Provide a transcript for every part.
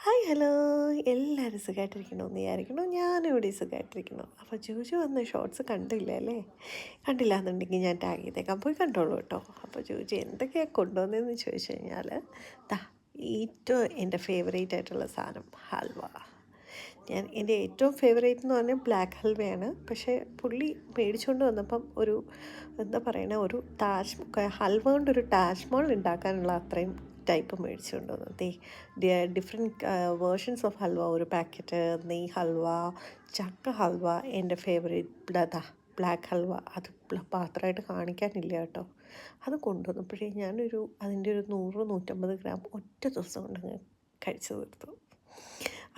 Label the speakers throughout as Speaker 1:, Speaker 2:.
Speaker 1: Hi hello. എല്ലാവരും സുഖമായിട്ടിരിക്കണോ എന്ന് വിചാരിക്കണോ ഞാനും ഇവിടെ സുഖമായിട്ടിരിക്കണോ അപ്പോൾ ജൂജു വന്ന ഷോർട്സ് കണ്ടില്ല അല്ലേ? കണ്ടില്ല എന്നുണ്ടെങ്കിൽ ഞാൻ ടാഗ് ചെയ്തേക്കാം. പോയി കണ്ടോളൂ കേട്ടോ. അപ്പോൾ ജൂജു എന്തൊക്കെയാണ് കൊണ്ടുവന്നതെന്ന് ചോദിച്ചു കഴിഞ്ഞാൽ ദാ ഏറ്റവും എന്റെ ഫേവറേറ്റ് ആയിട്ടുള്ള സാധനം ഹൽവ. ഞാൻ എന്റെ ഏറ്റവും ഫേവറേറ്റ് എന്ന് പറഞ്ഞാൽ ബ്ലാക്ക് ഹൽവയാണ്. പക്ഷേ പുള്ളി മേടിച്ചുകൊണ്ട് വന്നപ്പം ഒരു എന്താ പറയണ ഒരു താജ് ഹൽവ കൊണ്ടൊരു താജ്മഹൽ ഉണ്ടാക്കാനുള്ള അത്രയും ടൈപ്പ് മേടിച്ചുകൊണ്ട് വന്നു. ദേ ഡിഫറെന്റ് വേർഷൻസ് ഓഫ് ഹൽവ ഒരു പാക്കറ്റ് നെയ് ഹൽവ ചക്ക ഹൽവ എന്റെ ഫേവറേറ്റ് അതാ ബ്ലാക്ക് ഹൽവ അത് പാത്രമായിട്ട് കാണിക്കാനില്ല കേട്ടോ. അത് കൊണ്ടുവന്നപ്പോഴേ ഞാനൊരു അതിന്റെ ഒരു നൂറ് നൂറ്റമ്പത് ഗ്രാം ഒറ്റ ദിവസം കൊണ്ട് അങ്ങ് കഴിച്ചു തീർത്തു.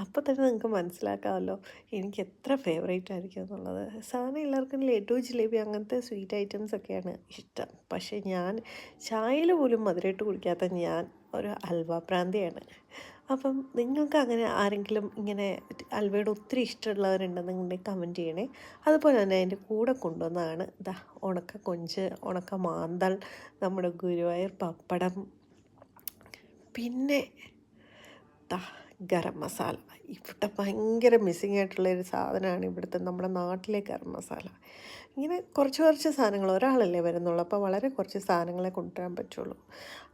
Speaker 1: അപ്പോൾ തന്നെ നിങ്ങൾക്ക് മനസ്സിലാക്കാമല്ലോ എനിക്ക് എത്ര ഫേവറേറ്റ് ആയിരിക്കും എന്നുള്ളത്. സാധാരണ എല്ലാവർക്കും ലഡു ജിലേബി അങ്ങനത്തെ സ്വീറ്റ് ഐറ്റംസ് ഒക്കെയാണ് ഇഷ്ടം. പക്ഷേ ഞാൻ ചായയിൽ പോലും മധുരമായിട്ട് കുടിക്കാത്ത ഞാൻ ഒരു അൽവ പ്രാന്തിയാണ്. അപ്പം നിങ്ങൾക്ക് അങ്ങനെ ആരെങ്കിലും ഇങ്ങനെ അൽവയുടെ ഒത്തിരി ഇഷ്ടമുള്ളവരുണ്ടെന്നുണ്ടെങ്കിൽ കമന്റ് ചെയ്യണേ. അതുപോലെ തന്നെ അതിന്റെ കൂടെ കൊണ്ടുവന്നതാണ് ഇതാ ഉണക്ക കൊഞ്ച് ഉണക്ക മാന്തൾ നമ്മുടെ ഗുരുവായൂർ പപ്പടം. പിന്നെ ദാ ഗരം മസാല. ഇവിടെ ഭയങ്കര മിസ്സിങ് ആയിട്ടുള്ള ഒരു സാധനമാണ് ഇവിടുത്തെ നമ്മുടെ നാട്ടിലെ ഗരം മസാല. ഇങ്ങനെ കുറച്ച് കുറച്ച് സാധനങ്ങൾ ഒരാളല്ലേ വരുന്നുള്ളൂ. അപ്പോൾ വളരെ കുറച്ച് സാധനങ്ങളെ കൊണ്ടുവരാൻ പറ്റുള്ളൂ.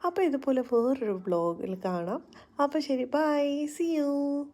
Speaker 1: അപ്പോൾ ഇതുപോലെ വേറൊരു ബ്ലോഗിൽ കാണാം. അപ്പോൾ ശരി ബൈ സി യു